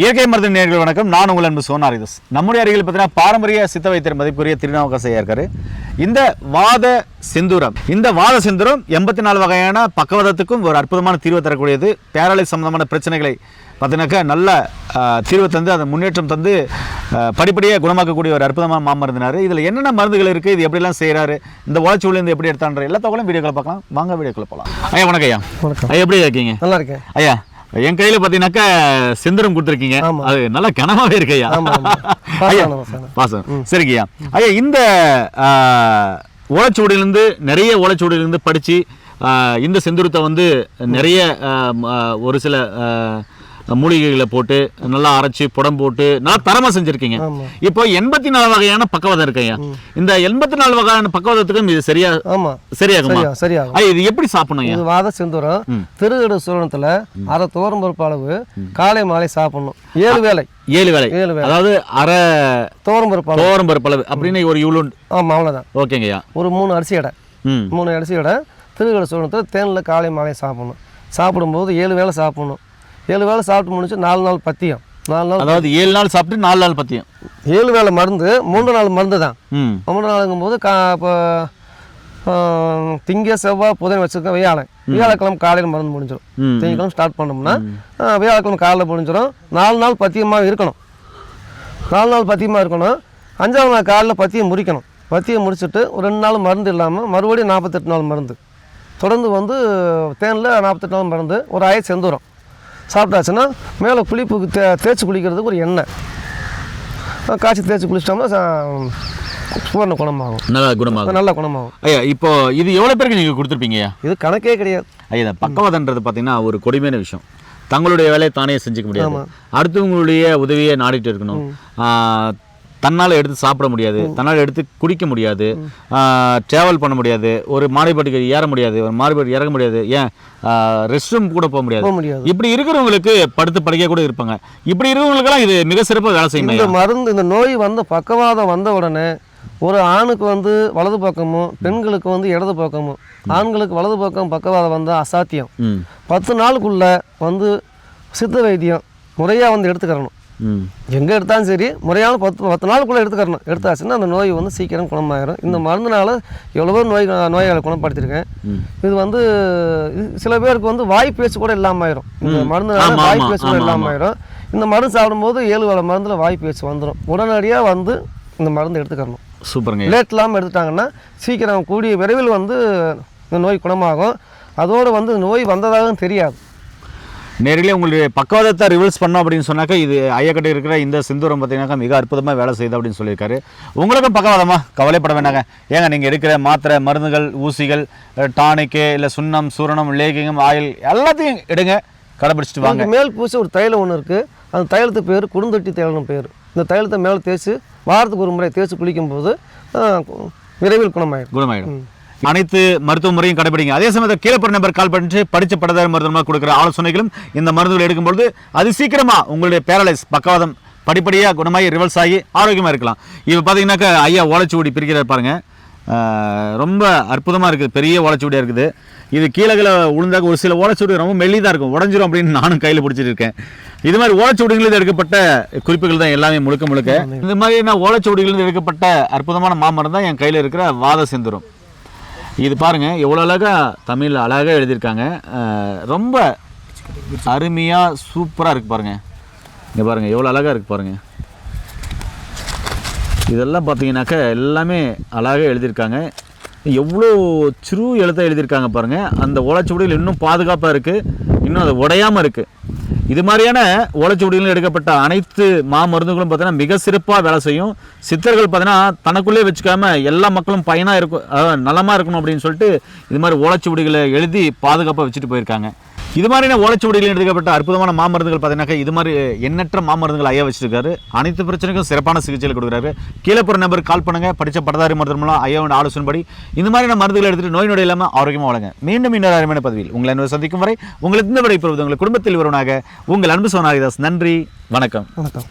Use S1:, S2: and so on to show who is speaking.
S1: இயற்கை மருந்து நேர்கள் வணக்கம். நான் உங்கள் அன்பு சோனாரிதஸ். நம்முடைய அருகில் பார்த்தீங்கன்னா பாரம்பரிய சித்த வைத்தியர் மதிப்புரிய திருநாவுக்கரசையா இருக்காரு. இந்த வாத செந்தூரம் இந்த வாத செந்தூரம் எண்பத்தி நாலு வகையான பக்கவாதத்துக்கும் ஒரு அற்புதமான தீர்வு தரக்கூடியது. பேரலை சம்பந்தமான பிரச்சனைகளை பார்த்தீங்கன்னாக்கா நல்ல தீர்வு தந்து அதை முன்னேற்றம் தந்து படிப்படியாக குணமாக்கக்கூடிய ஒரு அற்புதமான மாமருந்தினார். இதில் என்னென்ன மருந்துகள் இருக்குது இது எப்படிலாம் செய்கிறாரு இந்த உழைச்சூழ்லேருந்து எப்படி எடுத்தான்ற எல்லா தகவலும் வீடியோக்களை பார்க்கலாம். வாங்க வீடியோக்களை போகலாம் ஐயா வணக்கம் ஐயா. ஐயா எப்படி இருக்கீங்க?
S2: நல்லா இருக்கேன்.
S1: ஐயா என் கையில பாத்தீங்கன்னாக்கா செந்தரம் கொடுத்துருக்கீங்க. அது நல்லா கனமாவே இருக்கு ஐயா. பாசம் சரிங்க ஐயா. இந்த ஓலைச்சுவடியிலிருந்து நிறைய ஓலைச்சுவடியிலிருந்து படிச்சு ஆ, இந்த செந்துருத்தை வந்து நிறைய ஒரு சில மூலிகைகளை போட்டு நல்லா அரைச்சு புடம் போட்டு நல்லா தரமா செஞ்சிருக்கீங்க. இப்போ எண்பத்தி நாலு வகையான பக்கவாதம் இருக்கு ஐயா இந்த எண்பத்தி நாலு வகையான பக்கவாதத்துக்கும் இது சரியா சரியாகுமா?
S2: சரியா சரியாகும்.
S1: இது எப்படி சாப்பிடணும்
S2: இது வாத செந்தூரம். திருகடு சூரணத்துல அரை துவரம் பருப்பு அளவு காலை மாலை சாப்பிடணும். ஏழு வேளை.
S1: ஏழு வேலை
S2: ஏழு வேளை.
S1: அதாவது அரை
S2: துவரம் பருப்பு அளவு.
S1: தோரம் பருப்பளவு அப்படின்னு ஒரு இவ்வளோ
S2: ஆமா அவ்வளவுதான்.
S1: ஓகேங்கய்யா
S2: ஒரு மூணு அரிசி எடை மூணு அரிசி எடை திருகடு சூரணத்தில் தேனில் காலை மாலை சாப்பிடணும். சாப்பிடும்போது ஏழு வேளை சாப்பிடணும். ஏழு வேளை சாப்பிட்டு முடிச்சு நாலு நாள் பத்தியம். நாலு நாள்
S1: அதாவது ஏழு நாள் சாப்பிட்டு நாலு நாள் பத்தியம்.
S2: ஏழு வேளை மருந்து மூன்று நாள் மருந்து தான். மூன்று நாளுங்கும் போது கா இப்போ திங்க செவ்வாய் புதன் வச்சுருக்கேன் வியாழன். வியாழக்கிழமை காலையில் மருந்து முடிஞ்சிடும். திங்கக்கிழமை ஸ்டார்ட் பண்ணோம்னா வியாழக்கிழமை காலையில் முடிஞ்சிடும் நாலு நாள் பத்தியமாக இருக்கணும். நாலு நாள் பத்தியமாக இருக்கணும். அஞ்சாவது நாள் காலையில் பத்தியம் முறிக்கணும். பத்தியம் முடிச்சுட்டு ஒரு ரெண்டு நாள் மருந்து இல்லாமல் மறுபடியும் நாற்பத்தெட்டு நாள் மருந்து. தொடர்ந்து வந்து தேனில் நாற்பத்தெட்டு நாள் மருந்து ஒரு ஆய செந்தூரம். சாப்பிட்டாச்சுன்னா மேலே குளிப்புக்கு தே தேய்ச்சி குளிக்கிறதுக்கு ஒரு எண்ணெய். காய்ச்சி தேய்ச்சி குளிச்சிட்டோம்னா சா- பூர்ண குணமாகும்.
S1: நல்லா குணமாகும்.
S2: நல்ல குணமாகும்.
S1: ஐயா இப்போ இது எவ்வளோ பேருக்கு நீங்கள் கொடுத்துருப்பீங்கய்யா
S2: இது கணக்கே கிடையாது.
S1: ஐயா இந்த பக்கவாதன்றது பார்த்தீங்கன்னா ஒரு கொடுமையான விஷயம். தங்களுடைய வேலையை தானே செஞ்சுக்க முடியாது. அடுத்தவங்களுடைய உதவியை நாடிட்டு இருக்கணும். தன்னால் எடுத்து சாப்பிட முடியாது தன்னால் எடுத்து குடிக்க முடியாது ட்ராவல் பண்ண முடியாது ஒரு மாடிப்பட்டிக்கு ஏற முடியாது ஒரு மாடிப்பட்டி இறங்க முடியாது ஏன்? ரெஸ்ட் ரூம் கூட போக முடியாது.
S2: போக முடியாது.
S1: இப்படி இருக்கிறவங்களுக்கு படுத்து படுக்கையாக கூட இருப்பாங்க. இப்படி இருக்கிறவங்களுக்கெல்லாம் இது மிக சிறப்பாக வேலை செய்யும்
S2: இந்த. மருந்து இந்த நோய் வந்த பக்கவாதம் வந்த உடனே ஒரு ஆணுக்கு வந்து வலது பக்கமும் பெண்களுக்கு வந்து இடது பக்கமும் ஆண்களுக்கு வலது பக்கம் பக்கவாதம் வந்தால் அசாத்தியம். பத்து நாளுக்குள்ள வந்து சித்த வைத்தியம் முறையாக வந்து எடுத்துக்கிறணும். எங்கே எடுத்தாலும் சரி முறையான பத்து பத்து நாளுக்குள்ளே எடுத்துக்கிறணும். எடுத்தாச்சுன்னா அந்த நோய் வந்து சீக்கிரம் குணமாயிரும். இந்த மருந்துனால எவ்வளவோ நோய் நோய்களை குணப்படுத்தியிருக்கேன்.
S1: ம்.
S2: இது வந்து சில பேருக்கு வந்து வாய் பேச்சு கூட இல்லாமல் ஆயிரும் இந்த மருந்துனால வாய் பேச்சு கூட இல்லாமல். ஆயிரும் இந்த மருந்து சாப்பிடும்போது ஏழு வேளை மருந்தில் வாய் பேச்சு வந்துடும் உடனடியாக வந்து இந்த மருந்து எடுத்துக்கிறணும்.
S1: சூப்பருங்க.
S2: லேட் இல்லாமல் எடுத்துட்டாங்கன்னா சீக்கிரம் கூடிய விரைவில் வந்து இந்த நோய் குணமாகும். அதோடு வந்து நோய் வந்ததாகவும் தெரியாது.
S1: நேரிலே உங்களுடைய பக்கவாதத்தை ரிவர்ஸ் பண்ணோம் அப்படின்னு சொன்னாக்கா இது ஐயக்கட்டை இருக்கிற இந்த சிந்தூரம் பார்த்தீங்கன்னாக்கா மிக அற்புதமாக வேலை செய்யுது அப்படின்னு சொல்லியிருக்காரு. உங்களுக்கும் பக்கவாதமா? கவலைப்பட வேண்டாங்க. ஏங்க நீங்கள் எடுக்கிற மாத்திரை மருந்துகள் ஊசிகள் டானிக்கு இல்லை சுண்ணம் சூரணம் லேகியம் ஆயில் எல்லாத்தையும் எடுங்க. கடைபிடிச்சிட்டு வாங்க.
S2: மேல் பூசி ஒரு தைலம் ஒன்று இருக்குது அந்த தைலத்து பேர் குடுந்தொட்டி தைலம்னு பேர். இந்த தைலத்தை மேலே தேய்ச்சி வாரத்துக்கு ஒரு முறை தேய்ச்சி குளிக்கும்போது விரைவில் குணமாயிடும்
S1: குணமாயிடும் அனைத்து மருத்துவ முறையும் கடைபிடிங்க. அதே சமயத்தில் கீழப்பற நம்பர் கால் பண்ணிட்டு படிச்ச படதாரி மருத்துவமாக கொடுக்குற ஆலோசனைகளும் இந்த மருந்துகள் எடுக்கும்பொழுது அது சீக்கிரமா உங்களுடைய பேரலைஸ் பக்கவாதம் படிப்படியாக குணமாகி ரிவல்ஸ் ஆகி ஆரோக்கியமாக இருக்கலாம். இப்போ பார்த்தீங்கன்னாக்கா ஐயா ஓலைச்சுவடி பிரிக்கிறார் பாருங்க. ரொம்ப அற்புதமாக இருக்குது. பெரிய ஓலைச்சுவடியாக இருக்குது. இது கீழே கீழே விழுந்தாக்க ஒரு சில ஓலைச்சுவடி ரொம்ப மெல்லிதாக இருக்கும். உடஞ்சிரும் அப்படின்னு நானும் கையில் பிடிச்சிட்டு இருக்கேன். இது மாதிரி ஓலைச்சுவடிகளில் எடுக்கப்பட்ட குறிப்புகள் தான் எல்லாமே முழுக்க முழுக்க. இந்த மாதிரி நான் ஓலைச்சுவடிகளில் எடுக்கப்பட்ட அற்புதமான மாமரம் தான் என் கையில் இருக்கிற வாத செந்துரும். இது பாருங்கள் எவ்வளோ அழகாக தமிழ் அழகாக எழுதியிருக்காங்க. ரொம்ப அருமையாக சூப்பராக இருக்குது பாருங்கள் இங்கே பாருங்கள் எவ்வளோ அழகாக இருக்குது பாருங்கள் இதெல்லாம் பார்த்தீங்கன்னாக்கா எல்லாமே அழகாக எழுதியிருக்காங்க. எவ்வளோ சிறு எழுத்தை எழுதியிருக்காங்க பாருங்கள் அந்த ஓலைச்சுவடியில் இன்னும் பாதுகாப்பாக இருக்குது இன்னும் அது உடையாமல் இருக்குது இது மாதிரியான ஓலைச்சுவடிகளில் எடுக்கப்பட்ட அனைத்து மாமருந்துகளும் பார்த்தீங்கன்னா மிக சிறப்பாக வேலை செய்யும். சித்தர்கள் பார்த்தீங்கன்னா தனக்குள்ளே வச்சுக்காம எல்லா மக்களும் பயனாக இருக்கும் நலமாக இருக்கணும் அப்படின்னு சொல்லிட்டு இது மாதிரி ஓலைச்சுவடிகளை எழுதி பாதுகாப்பாக வச்சுட்டு போயிருக்காங்க. இது மாதிரியான ஓலைச்சுவடிகள் எடுக்கப்பட்ட அற்புதமான மாமருந்துகள் பார்த்தீங்கன்னா இது மாதிரி எண்ணற்ற மாமருந்துகள் ஐயா வச்சிருக்காரு. அனைத்து பிரச்சனைக்கும் சிறப்பான சிகிச்சைகள் கொடுக்குறாரு. கீழே நபர் நம்பருக்கு கால் பண்ணுங்க. படித்த பட்டதாரி மருத்துவ மூலம் ஐயாவோட ஆலோசனைப்படி இந்த மாதிரியான மருந்துகள் எடுத்துட்டு நோய் நொடி இல்லாமல் ஆரோக்கியமாக வழங்க. மீண்டும் இன்னொரு அருமையான பதவியில் உங்களை அன்பு சந்திக்கும் வரை உங்களுக்கு இந்த விடை பெறுவது உங்கள் குடும்பத்தில் வருவனாக உங்கள் அன்பு சோனாரிதாஸ். நன்றி. வணக்கம்.
S2: வணக்கம்.